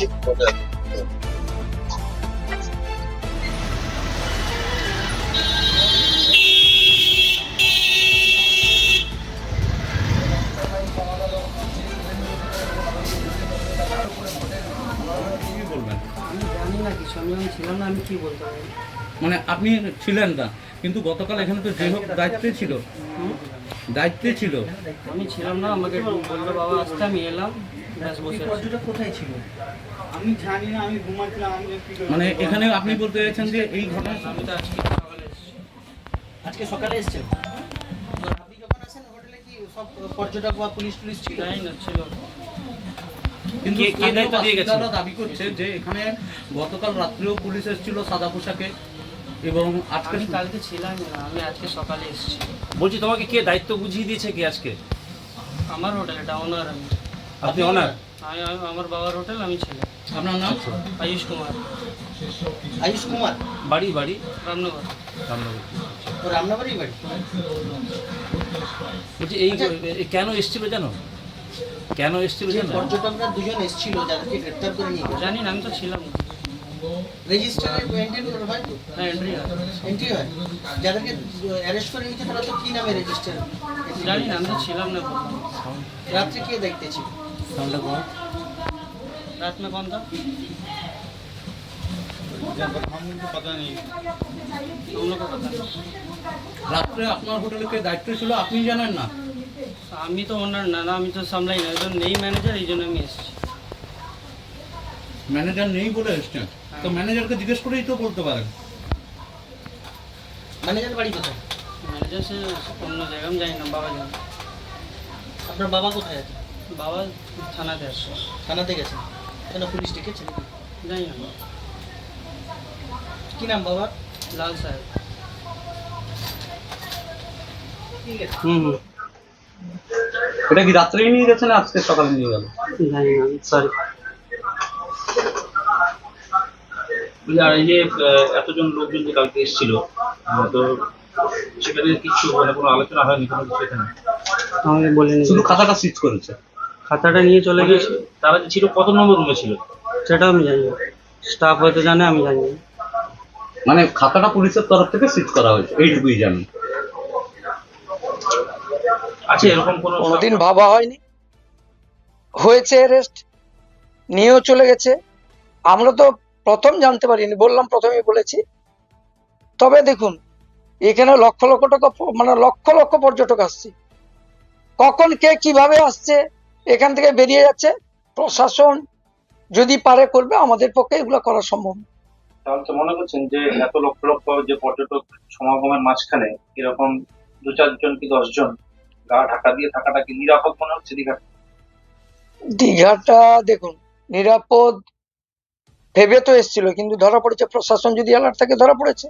ঠিক মনে মানে আপনি ছিলেন না কিন্তু গতকাল এখানে তো যে হোক দায়িত্বে ছিল দায়িত্বে ছিল। আমি ছিলাম না আমাকে বলল বাবা আসতে আমি এলাম। আছি। কোথায় ছিল? আমি জানি না আমি ঘুমাচ্ছিলাম আমি মানে এখানে আপনি বলতে চাইছেন যে এই ঘটনা আমি তো আজকে সকালে এসেছি। আজকে সকালে এসেছেন? আপনি যখন আসেন হোটেলে কি সব পর্যটক বা পুলিশ টুলিশ ছিল? না ছিল কিন্তু কে- কে দায়িত্ব দিয়ে গেছে? দাবি করছে যে এখানে গতকাল রাত্রেও পুলিশ এসেছিল সাদা পোশাকে এবং আজকে আমি কালকে ছিলাম না আমি আজকে সকালে এসেছি। বলছি তোমাকে কে দায়িত্ব বুঝিয়ে দিয়েছে কি আজকে? আমার হোটেল এটা ওনার আমি। আপনি অনার আমি আমি- আমার বাবার হোটেল আমি ছেলে। আপনার নাম? আয়ুষ কুমার। আয়ুষ কুমার? বাড়ি বাড়ি? রামনগর। রামনগর। ও রামনগরই বাড়ি? বলছি এই এ কেন এসেছিল জানো? কেন এসেছিল জানো? পর্যটকরা দুজন এসেছিল যাদেরকে গ্রেপ্তার করে নিয়ে জানি না আমি তো ছিলাম। না রেজিস্টারে এন্ট্রি হয় তো? হ্যাঁ এন্ট্রি হয়। এন্ট্রি হয়? যাদেরকে অ্যারেস্ট করে নিয়েছে তারা তো কি নামে রেজিস্টার জানি না আমি তো ছিলাম না। রাত্রে কে দেখতে ছিল रात में कौन था हम लोग को पता नहीं রাত্রে আপনার হোটেলে কে দায়িত্ব ছিল আপনি জানেন না আমি তো ওনার না না আমি তো সামলাই না একজন নেই ম্যানেজার এই জন্য আমি এসেছি ম্যানেজার নেই বলে এসছেন তো ম্যানেজারকে জিজ্ঞেস করেই তো বলতে পারেন ম্যানেজার বাড়ি কোথায় ম্যানেজার সে অন্য জায়গায় আমি জানি না বাবা জানে আপনার বাবা কোথায় আছে বাবা থানাতে আসছে থানাতে গেছেন কেন পুলিশ ডেকেছে নাকি? জানি না। কি নাম বাবার? লাল সাহেব হুম হুম। এটা কি রাত্রেই নিয়ে গেছেন আজকে সকালে নিয়ে গেল? জানি না সরি আর এই যে এতজন লোকজন যে কালকে এসেছিল তো সেখানে কিছু মানে কোনো আলোচনা হয়নি কোনো কিছু এখানে? আমাকে বলেনি। শুধু খাতাটা সিজ করেছে? খাতাটা নিয়ে চলে মানে গেছে তারা যে ছিল কত নম্বর রুমে ছিল? সেটাও আমি জানি না। স্টাফ হয়তো জানে আমি জানি না। মানে খাতাটা পুলিশের তরফ থেকে সিজ করা হয়েছে এইটুকুই জানি। আছে এরকম কোনো কোনোদিন ভাবা হয়নি। হয়েছে অ্যারেস্ট নিয়েও চলে গেছে। আমরা তো প্রথম জানতে পারিনি বললাম প্রথমেই বলেছি। তবে দেখুন এখানে লক্ষ লক্ষ টাকা মানে লক্ষ লক্ষ পর্যটক আসছে। কখন কে কীভাবে আসছে এখান থেকে বেরিয়ে যাচ্ছে। প্রশাসন যদি পারে করবে আমাদের পক্ষে এগুলো করা সম্ভব। তাহলে তো মনে করছেন যে এত লক্ষ লক্ষ যে পর্যটক সমাগমের মাঝখানে এরকম দু চারজন কি দশজন গা ঢাকা দিয়ে থাকাটা কি নিরাপদ মনে হচ্ছে দীঘা দীঘাটা দেখুন নিরাপদ ভেবে তো এসেছিল কিন্তু ধরা পড়েছে প্রশাসন যদি অ্যালার্ট থাকে ধরা পড়েছে।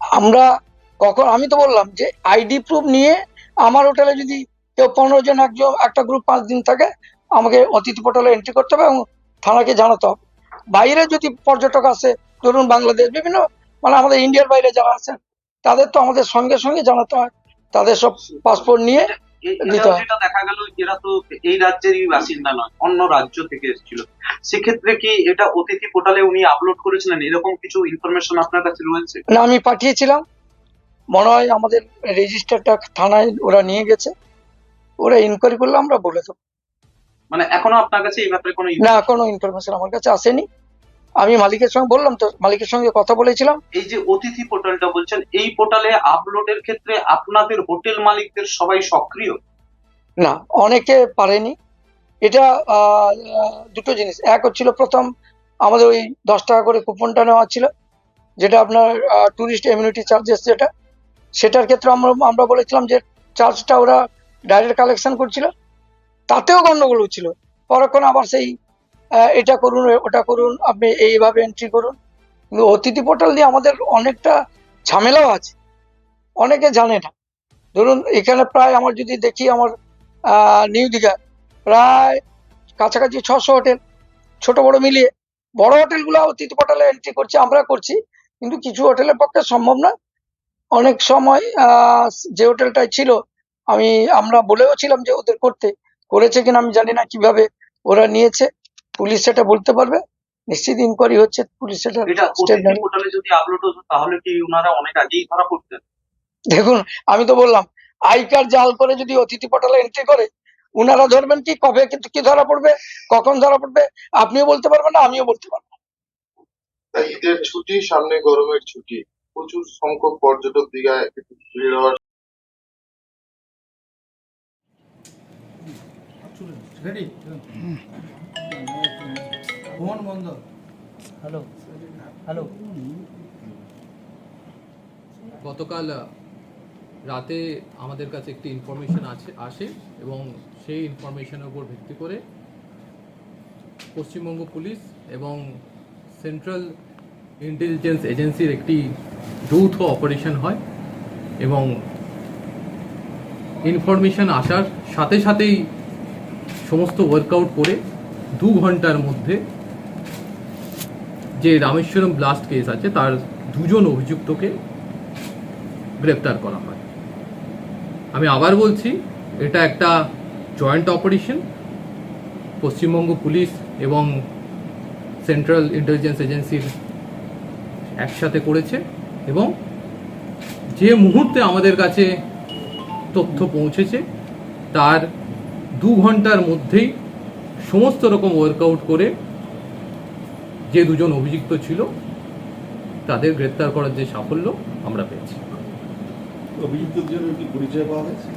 আমরা কখন আমি তো বললাম যে আইডি প্রুফ নিয়ে আমার হোটেলে যদি কেউ পনেরো জন একজন একটা গ্রুপ পাঁচ দিন থাকে আমাকে অতিথি পোর্টালে এন্ট্রি করতে হবে এবং থানাকে জানাতে হবে। বাইরে যদি পর্যটক আসে ধরুন বাংলাদেশ বিভিন্ন মানে আমাদের ইন্ডিয়ার বাইরে যারা আছেন তাদের তো আমাদের সঙ্গে সঙ্গে জানাতে হয়। তাদের সব পাসপোর্ট নিয়ে। যেটা দেখা গেল এরা তো এই রাজ্যেরই বাসিন্দা নয় অন্য রাজ্য থেকে এসেছিল। সেক্ষেত্রে কি এটা অতিথি পোর্টালে উনি আপলোড করেছিলেন? এরকম কিছু ইনফরমেশন আপনার কাছে রয়েছে? না আমি পাঠিয়েছিলাম। মনে হয় আমাদের রেজিস্টারটা থানায় ওরা নিয়ে গেছে। ওরা ইনকোয়ারি করলে আমরা বলে দেবো মানে এখনও আপনার কাছে এই ব্যাপারে কোনো না কোনো ইনফরমেশন আমার কাছে আসেনি। আমি মালিকের সঙ্গে বললাম তো মালিকের সঙ্গে কথা বলেছিলাম। এই যে অতিথি পোর্টালটা বলছেন এই পোর্টালে আপলোডের ক্ষেত্রে আপনাদের হোটেল মালিকদের সবাই সক্রিয়? না অনেকে পারেনি। এটা দুটো জিনিস। এক হচ্ছিল প্রথম আমাদের ওই দশ টাকা করে কুপনটা নেওয়া ছিল যেটা আপনার ট্যুরিস্ট ইমিউনিটি চার্জেস যেটা। সেটার ক্ষেত্রে আমরা আমরা বলেছিলাম যে চার্জটা ওরা ডাইরেক্ট কালেকশন করছিল, তাতেও গন্ডগোল হচ্ছিল। পরক্ষণ আবার সেই এটা করুন, ওটা করুন, আপনি এইভাবে এন্ট্রি করুন। কিন্তু অতিথি পোর্টাল দিয়ে আমাদের অনেকটা ঝামেলাও আছে। অনেকে জানে না। ধরুন, এখানে প্রায় আমার যদি দেখি আমার নিউ দীঘা, প্রায় কাছাকাছি ছশো হোটেল ছোট বড় মিলিয়ে। বড় হোটেলগুলো অতিথি পোর্টালে এন্ট্রি করছে, আমরা করছি। কিন্তু কিছু হোটেলের পক্ষে সম্ভব না। অনেক সময় যে হোটেলটায় ছিল আমি আমরা বলেও ছিলাম যে ওদের করতে। করেছে কিনা আমি জানি না কীভাবে ওরা নিয়েছে। পুলিশ সেটা বলতে পারবে। নিশ্চিত ইনকোয়ারি হচ্ছে পুলিশ সেটা যদি আপলোড হতো তাহলে কি ওনারা অনেক আগেই ধরা পড়তেন? দেখুন আমি তো বললাম আই কার্ড জাল করে যদি অতিথি পটালে এন্ট্রি করে উনারা ধরবেন কি কবে কিন্তু কি ধরা পড়বে কখন ধরা পড়বে আপনিও বলতে পারবেন না আমিও বলতে পারব ঈদের ছুটি সামনে গরমের ছুটি। প্রচুর সংখ্যক পর্যটক দীঘায় ভিড় হওয়ার রেডি ফোন বন্ধ। হ্যালো হ্যালো গতকাল রাতে আমাদের কাছে একটি ইনফরমেশন আছে আসে এবং সেই ইনফরমেশনের উপর ভিত্তি করে পশ্চিমবঙ্গ পুলিশ এবং সেন্ট্রাল ইন্টেলিজেন্স এজেন্সির একটি যৌথ অপারেশন হয় এবং ইনফরমেশন আসার সাথে সাথেই সমস্ত ওয়ার্কআউট করে দু ঘণ্টার মধ্যে যে রামেশ্বরম ব্লাস্ট কেস আছে, তার দুজন অভিযুক্তকে গ্রেপ্তার করা হয়। আমি আবার বলছি, এটা একটা জয়েন্ট অপারেশন পশ্চিমবঙ্গ পুলিশ এবং সেন্ট্রাল ইন্টেলিজেন্স এজেন্সির একসাথে করেছে এবং যে মুহূর্তে আমাদের কাছে তথ্য পৌঁছেছে, তার দু ঘণ্টার মধ্যেই সমস্ত রকম ওয়ার্কআউট করে যে দুজন অভিযুক্ত ছিল তাদের গ্রেপ্তার করার যে সাফল্য আমরা পেয়েছি। অভিযুক্তদের পরিচয় পাওয়া গেছে?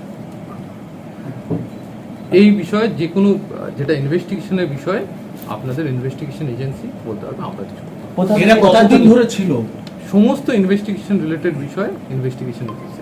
এই বিষয়ে যে কোনো যেটা ইনভেস্টিগেশনের বিষয়ে আপনাদের ইনভেস্টিগেশন এজেন্সি বলতে পারবে আমরা কিছু সমস্ত ইনভেস্টিগেশন রিলেটেড বিষয়ে investigation agency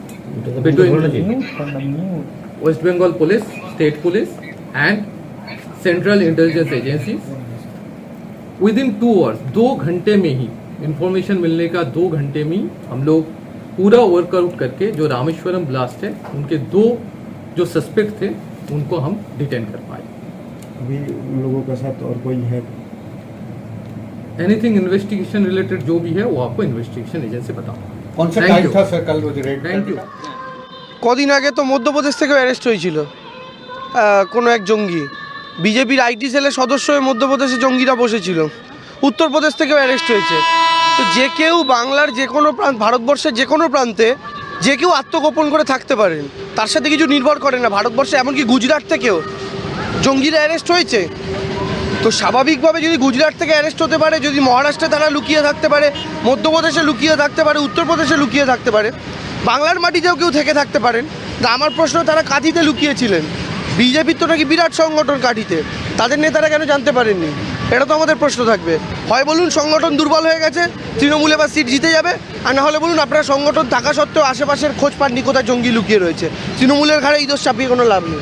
between West Bengal Police, State Police and Central Intelligence Agencies. Within two hours, दो घंटे में ही इंफॉर्मेशन मिलने का दो घंटे में ही हम लोग पूरा वर्कआउट करके जो रामेश्वरम ब्लास्ट है उनके दो जो सस्पेक्ट थे उनको हम डिटेन कर पाए। अभी उन लोगों के साथ और कोई है एनीथिंग इन्वेस्टिगेशन रिलेटेड जो भी है वो आपको इन्वेस्टिगेशन एजेंसी बताओ कौन सा Thank टाइम you. था सर कल वो जो रेड थैंक यू কদিন আগে তো মধ্যপ্রদেশ থেকে অ্যারেস্ট হয়েছিল আহ, কোনো এক জঙ্গি বিজেপির আইটি সেলের সদস্য হয়ে মধ্যপ্রদেশে জঙ্গিরা বসেছিল উত্তরপ্রদেশ থেকেও অ্যারেস্ট হয়েছে তো যে কেউ বাংলার যে কোনো প্রান্ত ভারতবর্ষের যে কোনো প্রান্তে যে কেউ আত্মগোপন করে থাকতে পারেন তার সাথে কিছু নির্ভর করে না ভারতবর্ষে এমনকি গুজরাট থেকেও জঙ্গিরা অ্যারেস্ট হয়েছে তো স্বাভাবিকভাবে যদি গুজরাট থেকে অ্যারেস্ট হতে পারে, যদি মহারাষ্ট্রে তারা লুকিয়ে থাকতে পারে, মধ্যপ্রদেশে লুকিয়ে থাকতে পারে, উত্তরপ্রদেশে লুকিয়ে থাকতে পারে, বাংলার মাটিতেও কেউ থেকে থাকতে পারেন, তা আমার প্রশ্ন, তারা কাঁথিতে লুকিয়েছিলেন। বিজেপির তো নাকি বিরাট সংগঠন কাঠিতে তাদের নেতারা কেন জানতে পারেননি? এটা তো আমাদের প্রশ্ন থাকবে। হয় বলুন সংগঠন দুর্বল হয়ে গেছে, তৃণমূলে বা সিট জিতে যাবে, আর না হলে বলুন আপনারা সংগঠন থাকা সত্ত্বেও আশেপাশের খোঁজ পাননি কোথায় জঙ্গি লুকিয়ে রয়েছে। তৃণমূলের ঘাড়ে ইদোষ চাপিয়ে কোনো লাভ নেই।